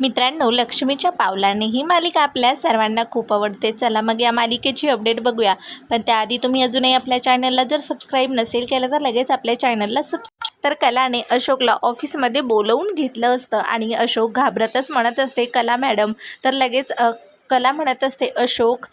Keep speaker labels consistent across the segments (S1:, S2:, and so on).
S1: मित्रांनो लक्ष्मीच्या पावलाने ही मालिका आपल्या सर्वांना खूप आवडते. चला मग या मालिकेची अपडेट बघूया. पण त्याआधी तुम्ही अजूनही आपल्या चॅनलला जर सबस्क्राईब नसेल केलं तर लगेच आपल्या चॅनलला सब तर कलाने अशोकला ऑफिसमध्ये बोलवून घेतलं असतं आणि अशोक घाबरतच म्हणत असते कला मॅडम तर लगेच कला म्हणत असते अशोक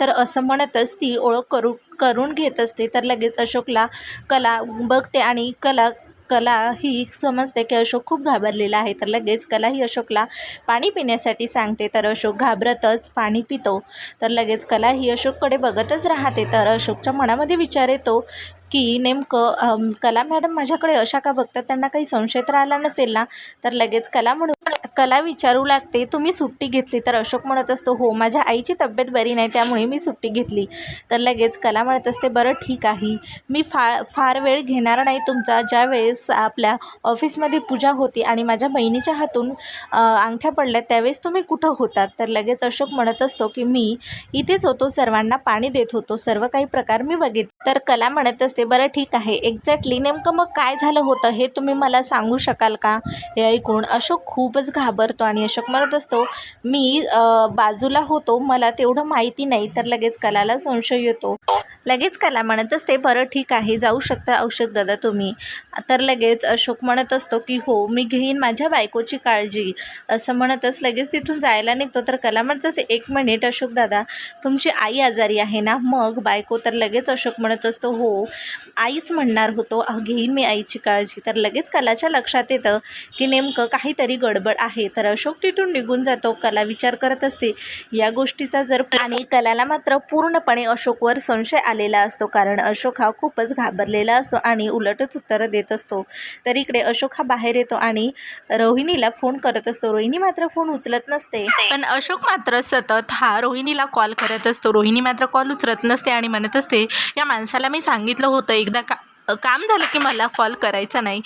S1: तर असं म्हणतच ती ओळख करू करून घेत असते. तर लगेच अशोकला कला बघते आणि कला कला ही समजते की अशोक खूप घाबरलेला आहे. तर लगेच कला ही अशोकला पाणी पिण्यासाठी सांगते. तर अशोक घाबरतच पाणी पितो. तर लगेच कला ही अशोककडे बघतच राहते. तर अशोकच्या मनामध्ये विचार येतो की नेमकं कला मॅडम माझ्याकडे अशा का बघतात? त्यांना काही संशय तर आला नसेल ना? तर लगेच कला म्हणून कला विचारू लागते. तुम्ही सुट्टी घेतली तर अशोक म्हणत असतो हो माझ्या आईची तब्येत बरी नाही त्यामुळे मी सुट्टी घेतली. तर लगेच कला म्हणत असते बरं ठीक आहे. मी फार फार वेळ घेणार नाही तुमचा. ज्या वेळेस आपल्या ऑफिसमध्ये पूजा होती आणि माझ्या बहिणीच्या हातून अंगठ्या पडल्या त्यावेळेस तुम्ही कुठं होतात? तर लगेच अशोक म्हणत असतो की मी इथेच होतो सर्वांना पाणी देत होतो. सर्व काही प्रकार मी बघितले. तर कला म्हणत असते बरं ठीक आहे. एक्झॅक्टली नेमकं मग काय झालं होतं हे तुम्ही मला सांगू शकाल का? हे ऐकून अशोक खूपच घा घाबरतो आणि अशोक म्हणत असतो मी बाजूला होतो मला तेवढं माहिती नाही तर लगेच कलाला संशय येतो. लगेच कला म्हणत असते बरं ठीक आहे जाऊ शकता औषध दादा तुम्ही. तर लगेच अशोक म्हणत असतो की हो मी घेईन माझ्या बायकोची काळजी. असं म्हणतच लगेच तिथून जायला निघतो. तर कला म्हणत असते एक मिनिट अशोक दादा तुमची आई आजारी आहे ना? मग बायको? तर लगेच अशोक म्हणत असतो हो आईच म्हणणार होतो घेईन मी आईची काळजी. तर लगेच कलाच्या लक्षात येतं की नेमकं काहीतरी गडबड आहे. तर अशोक तिथून निघून जातो कला विचार करत असते. या गोष्टीचा जर आणि कलाला मात्र पूर्णपणे अशोकवर संशय आलेला असतो कारण अशोक हा खूपच घाबरलेला असतो आणि उलटच उत्तरं देत असतो. तर इकडे अशोक हा बाहेर येतो आणि रोहिणीला फोन करत असतो. रोहिणी मात्र फोन उचलत नसते. पण अशोक मात्र सतत हा रोहिणीला कॉल करत असतो. रोहिणी मात्र कॉल उचलत नसते आणि म्हणत असते या माणसाला मी सांगितलं होतं एकदा का काम झालं की मला कॉल करायचा नाही.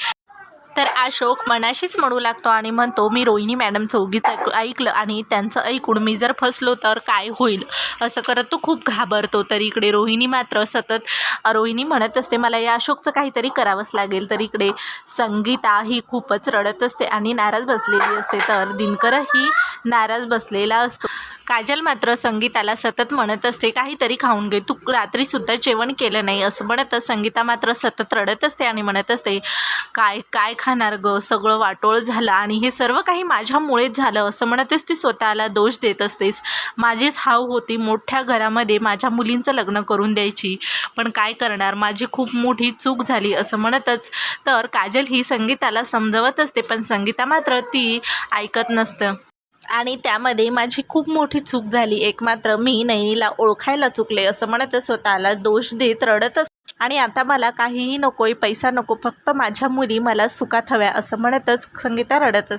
S1: तर अशोक मनाशीच म्हणू लागतो आणि म्हणतो मी रोहिणी मॅडमचं उगीच ऐक ऐकलं आणि त्यांचं ऐकून मी जर फसलो तर काय होईल? असं करत तो खूप घाबरतो. तर इकडे रोहिणी मात्र सतत रोहिणी म्हणत असते मला या अशोकचं काहीतरी करावंच लागेल. तर इकडे संगीता ही खूपच रडत असते आणि नाराज बसलेली असते. तर दिनकरही नाराज बसलेला असतो. काजल मात्र संगीताला सतत म्हणत असते काहीतरी खाऊन घे. तू रात्रीसुद्धा जेवण केलं नाही असं म्हणतच संगीता मात्र सतत रडत असते आणि म्हणत असते काय काय खाणार ग? सगळं वाटोळ झालं आणि हे सर्व काही माझ्यामुळेच झालं असं म्हणतच ती स्वतःला दोष देत असतेस माझीच हाव होती मोठ्या घरामध्ये माझ्या मुलींचं लग्न करून द्यायची. पण काय करणार? माझी खूप मोठी चूक झाली असं म्हणतच. तर काजल ही संगीताला समजवत असते पण संगीता मात्र ती ऐकत नसतं. आणि त्यामध्ये माझी खूप मोठी चूक झाली. एक मात्र मी नैनीला ओळखायला चुकले असं म्हणत स्वतःला दोष देत रडतच आणि आता मला काहीही नकोय पैसा नको फक्त माझ्या मुली मला सुखात हव्या असं म्हणतच संगीता रडतच